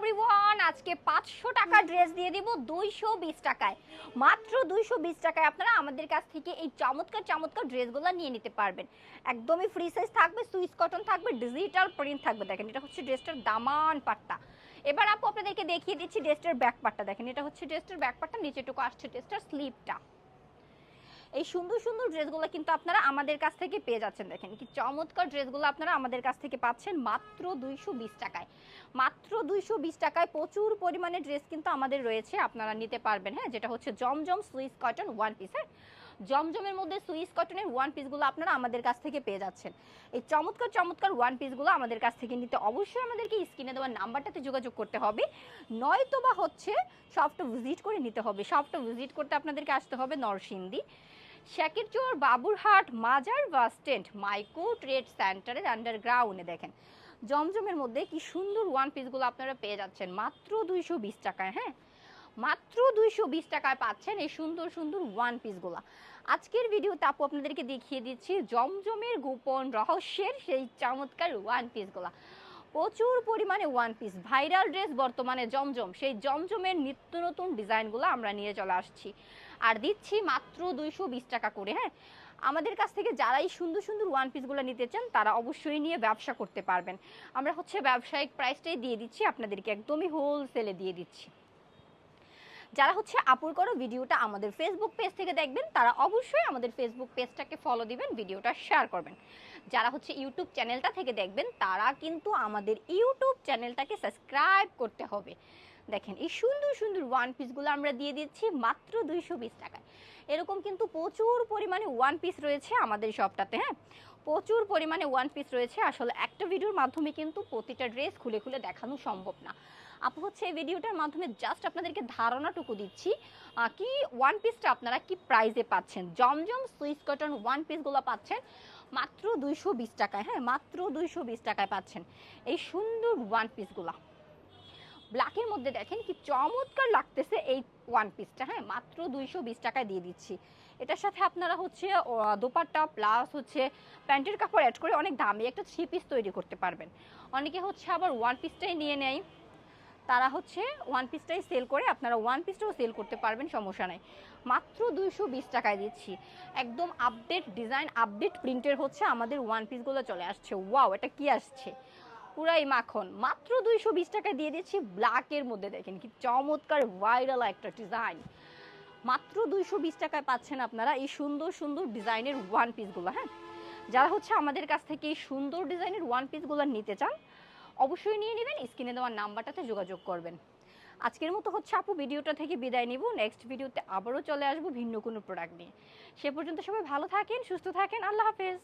Everyone আজকে পাঁচশো টাকা ড্রেস দিয়ে দিব দুইশো বিশ টাকায়। মাত্র দুইশো বিশ টাকায় আপনারা আমাদের কাছ থেকে এই চমৎকার চমৎকার ড্রেসগুলো নিয়ে নিতে পারবেন। একদমই ফ্রি সাইজ থাকবে সুইস কটন থাকবে ডিজিটাল প্রিন্ট থাকবে। দেখেন এটা হচ্ছে ড্রেসটার দামান পাট্টা। এবার আপু আপনাদেরকে দেখিয়ে দিচ্ছি ড্রেসটার ব্যাক পাট্টা দেখেন এটা হচ্ছে ড্রেসটার ব্যাক পাট্টা নিচেটুকু আসছে ড্রেসটার স্লিপটা এই সুন্দর সুন্দর ড্রেসগুলো কিন্তু আপনারা আমাদের কাছ থেকে পেয়ে যাচ্ছেন। দেখেন কি চমৎকার ড্রেসগুলো আপনারা আমাদের কাছ থেকে পাচ্ছেন মাত্র দুইশো বিশ টাকায়। মাত্র দুইশো বিশ টাকায় প্রচুর পরিমাণে ড্রেস কিন্তু আমাদের রয়েছে, আপনারা নিতে পারবেন হ্যাঁ? যেটা হচ্ছে জমজম সুইস কটন ওয়ান পিস হ্যাঁ? জমজমের মধ্যে সুইস কটনের ওয়ান পিসগুলো আপনারা আমাদের কাছ থেকে পেয়ে যাচ্ছেন। এই চমৎকার চমৎকার ওয়ান পিসগুলো আমাদের কাছ থেকে নিতে অবশ্যই আমাদেরকে স্ক্রিনে দেওয়ার নাম্বারটাতে যোগাযোগ করতে হবে। নয়তো বা হচ্ছে শপটা ভিজিট করে নিতে হবে। শপটা ভিজিট করতে আপনাদেরকে আসতে হবে নরসিংদী। শাকিরচর বাবুরহাট, মাজার বাস স্ট্যান্ড মাইকো ট্রেড সেন্টারের আন্ডারগ্রাউন্ডে দেখেন। জমজমের মধ্যে কি সুন্দর ওয়ান পিসগুলো আপনারা পেয়ে যাচ্ছেন। মাত্র দুইশো বিশ টাকায় হ্যাঁ? মাত্র দুইশো বিশ টাকায় পাচ্ছেন এই সুন্দর সুন্দর ওয়ান পিসগুলো আজকের ভিডিওতে আপু আপনাদেরকে দেখিয়ে দিচ্ছি জমজমের গোপন রহস্যের সেই চমৎকার ওয়ান পিসগুলো প্রচুর পরিমাণে ওয়ান পিস ভাইরাল ড্রেস বর্তমানে জমজম। সেই জমজমের নিত্য নতুন ডিজাইনগুলো আমরা নিয়ে চলে আসছি। আর দিচ্ছি মাত্র দুইশো বিশ টাকা করে হ্যাঁ? আমাদের কাছ থেকে যারাই সুন্দর সুন্দর ওয়ান পিসগুলো নিতে চান, তারা অবশ্যই নিয়ে ব্যবসা করতে পারবেন। আমরা হচ্ছে ব্যবসায়িক প্রাইসটাই দিয়ে দিচ্ছি, আপনাদেরকে একদমই হোলসেলে দিয়ে দিচ্ছি। যারা হচ্ছে আপুর করো ভিডিওটা আমাদের ফেসবুক পেজ থেকে দেখবেন, তারা অবশ্যই আমাদের ফেসবুক পেজটাকে ফলো দিবেন, ভিডিওটা শেয়ার করবেন। যারা হচ্ছে ইউটিউব চ্যানেলটা থেকে দেখবেন, তারা কিন্তু আমাদের ইউটিউব চ্যানেলটাকে সাবস্ক্রাইব করতে হবে। দেখেন, এই সুন্দর সুন্দর ওয়ান পিসগুলো আমরা দিয়ে দিচ্ছি মাত্র দুইশো বিশ টাকায়। এরকম কিন্তু প্রচুর পরিমাণে ওয়ান পিস রয়েছে আমাদের শপটাতে হ্যাঁ? প্রচুর পরিমাণে ওয়ান পিস রয়েছে। আসলে একটা ভিডিওর মাধ্যমে কিন্তু প্রতিটা ড্রেস খুলে খুলে দেখানো সম্ভব না। আপু হচ্ছে এই ভিডিওটার মাধ্যমে জাস্ট আপনাদেরকে ধারণাটুকু দিচ্ছি কি ওয়ান পিসটা আপনারা কি প্রাইজে পাচ্ছেন? জমজম সুইস কটন ওয়ান পিসগুলো পাচ্ছেন মাত্র দুইশো বিশ টাকায় হ্যাঁ? মাত্র দুইশো বিশ টাকায় পাচ্ছেন। এই সুন্দর ওয়ান পিসগুলা ব্ল্যাকের মধ্যে দেখেন কি চমৎকার লাগতেছে এই ওয়ান পিসটা হ্যাঁ মাত্র দুইশো বিশ টাকায় দিয়ে দিচ্ছি। এটার সাথে আপনারা হচ্ছে দোপাট্টা প্লাস হচ্ছে প্যান্টের কাপড় অ্যাড করে অনেক দামি একটা থ্রি পিস তৈরি করতে পারবেন। অনেকে হচ্ছে আবার ওয়ান পিসটাই নিয়ে নেয়। তারা হচ্ছে ওয়ান পিসটাই সেল করে, আপনারা ওয়ান পিসটাও সেল করতে পারবেন, সমস্যা নাই। মাত্র দুইশো বিশ টাকায় দিচ্ছি। একদম আপডেট ডিজাইন আপডেট প্রিন্টের হচ্ছে আমাদের ওয়ান পিসগুলো চলে আসছে। ওয়াও এটা কি আসছে? পুরাই মাখন। মাত্র দুইশো বিশ টাকায় দিয়ে দিচ্ছি ব্ল্যাকের মধ্যে, দেখেন কি চমৎকার ভাইরাল একটা ডিজাইন মাত্র দুইশো বিশ টাকায় পাচ্ছেন আপনারা এই সুন্দর সুন্দর ডিজাইনের ওয়ান পিসগুলো হ্যাঁ? যারা হচ্ছে আমাদের কাছ থেকে এই সুন্দর ডিজাইনের ওয়ান পিসগুলো নিতে চান, অবশ্যই নিয়ে নেবেন, স্ক্রিনে দেওয়ার নাম্বারটাতে যোগাযোগ করবেন। আজকের মতো হচ্ছে আপু, ভিডিওটা থেকে বিদায় নিব। নেক্সট ভিডিওতে আবারও চলে আসব ভিন্ন কোনো প্রোডাক্ট নিয়ে। সে পর্যন্ত সবাই ভালো থাকেন, সুস্থ থাকেন, আল্লাহ হাফেজ।